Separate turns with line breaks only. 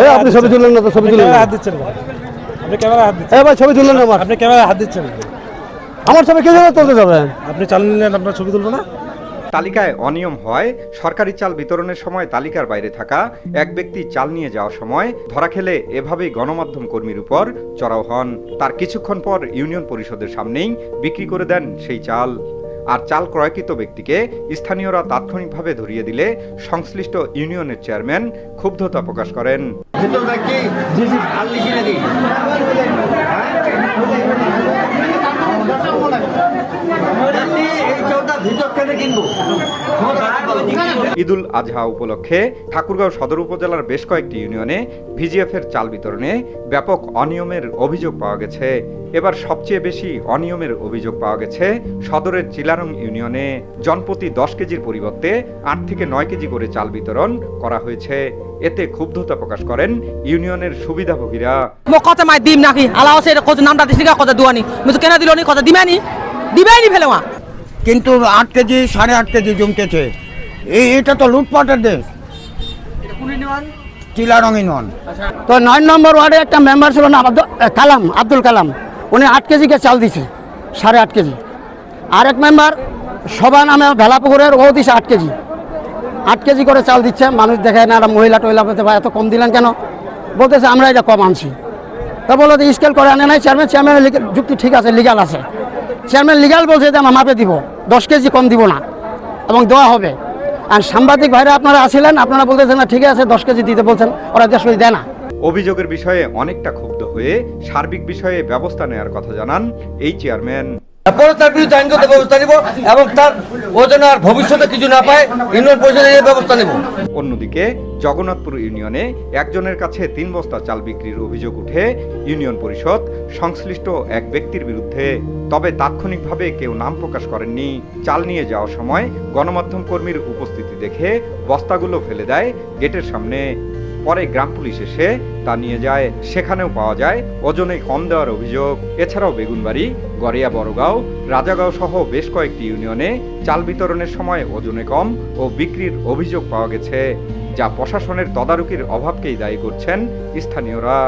এই আপনি ছবি তুললেন না তো ছবি তুললেন না।
হাত দিচ্ছেন আপনি ক্যামেরা হাত দিচ্ছেন।
এই ভাই ছবি তুললেন না আমার।
আপনি ক্যামেরা হাত দিচ্ছেন
আমার ছবি কে তুলতে যাবেন
আপনি চাল নিলেন আপনার ছবি তুলবো না?
তালিকায় অনিয়ম হয় সরকারি চাল বিতরণের সময় তালিকার বাইরে থাকা এক ব্যক্তি চাল নিয়ে যাওয়ার সময় ধরা খেলে এভাবেই গণমাধ্যম কর্মীর উপর চড়াও হন। তার কিছুক্ষণ পর ইউনিয়ন পরিষদের সামনেই বিক্রি করে দেন সেই চাল। আর চাল ক্রয়কৃত ব্যক্তিকে স্থানীয়রা তাৎক্ষণিকভাবে ধরিয়ে দিলে সংশ্লিষ্ট ইউনিয়নের চেয়ারম্যান ক্ষুব্ধতা প্রকাশ করেন
ভিতরটা কি আর লিখি নাকি এই চৌটা ভিতর কেটে কিনবো
ঈদুল আজহা উপলক্ষে ঠাকুরগাঁও সদর উপজেলার বেশ কয়েকটি ইউনিয়নে ভিজিএফের চাল বিতরণে ব্যাপক অনিয়মের অভিযোগ পাওয়া গেছে। এবার সবচেয়ে বেশি অনিয়মের অভিযোগ পাওয়া গেছে সদরের চিলারং ইউনিয়নে। জনপ্রতি দশ কেজির পরিবর্তে আট থেকে নয় কেজি করে চাল বিতরণ করা হয়েছে। এতে ক্ষুব্ধতা প্রকাশ করেন ইউনিয়নের সুবিধাভোগীরা।
মাই দিম নাকি? আলাও সে নামটা দিছি কত দুয়ানি? কেন দিল কত দিমানি? দিবাই ফেলে মা
কিন্তু আট কেজি সাড়ে আট কেজি জমতেছে। এই এটা তো লুটপাটের দেশ। চিলারঙি নন
তো নয় নম্বর ওয়ার্ডে একটা মেম্বার ছিল না আব্দুল কালাম আব্দুল কালাম। উনি আট কেজিকে চাল দিছে সাড়ে আট কেজি। আরেক মেম্বার সভা নামে ভেলাপুকুরের ও দিছে আট কেজি। আট কেজি করে চাল দিচ্ছে মানুষ দেখায় না মহিলা টহিলা বলতে ভাই এত কম দিলেন কেন? বলতেছে আমরা এটা কম আনছি। তা বলো স্কেল করে আনে নাই চেয়ারম্যান চেয়ারম্যানের যুক্তি ঠিক আছে লিগাল আছে। চেয়ারম্যান লিগাল বলছে যে আমরা মাপে দিব। দশ কেজি কম দিব না, এবং দেওয়া হবে। আর সাংবাদিক ভাইরা আপনারা আসিলেন আপনারা বলতেছেন না, ঠিক আছে, দশ কেজি দিতে বলছেন, ওরা দশ কেজি দেয় না।
অভিযোগের বিষয়ে অনেকটা ক্ষুব্ধ হয়ে সার্বিক বিষয়ে ব্যবস্থা নেওয়ার কথা জানান এই চেয়ারম্যান।
পরে তার বিরুদ্ধে আইনগত ব্যবস্থা নিব এবং তার ও যেন আর ভবিষ্যতে কিছু না পায়, ইউনিয়ন পরিষদের এই ব্যবস্থা নেব।
অন্যদিকে, জগন্নাথপুর ইউনিয়নে একজনের কাছে তিন বস্তা চাল বিক্রির অভিযোগ উঠে ইউনিয়ন পরিষদ সংশ্লিষ্ট এক ব্যক্তির বিরুদ্ধে, তবে তাৎক্ষণিকভাবে কেউ নাম প্রকাশ করেননি। চাল নিয়ে যাওয়ার সময় গণমাধ্যম কর্মীর উপস্থিতি দেখে বস্তাগুলো ফেলে দেয় গেটের সামনে। পরে গ্রাম পুলিশ এসে তা নিয়ে যায়, সেখানেও পাওয়া যায় ওজনে কম দেওয়ার অভিযোগ। এছাড়াও বেগুনবাড়ি, গড়িয়া বড়গাঁও, রাজাগাঁও সহ বেশ কয়েকটি ইউনিয়নে চাল বিতরণের সময় ওজনে কম ও বিক্রির অভিযোগ পাওয়া গেছে, যা প্রশাসনের তদারকির অভাবকেই দায়ী করছেন স্থানীয়রা।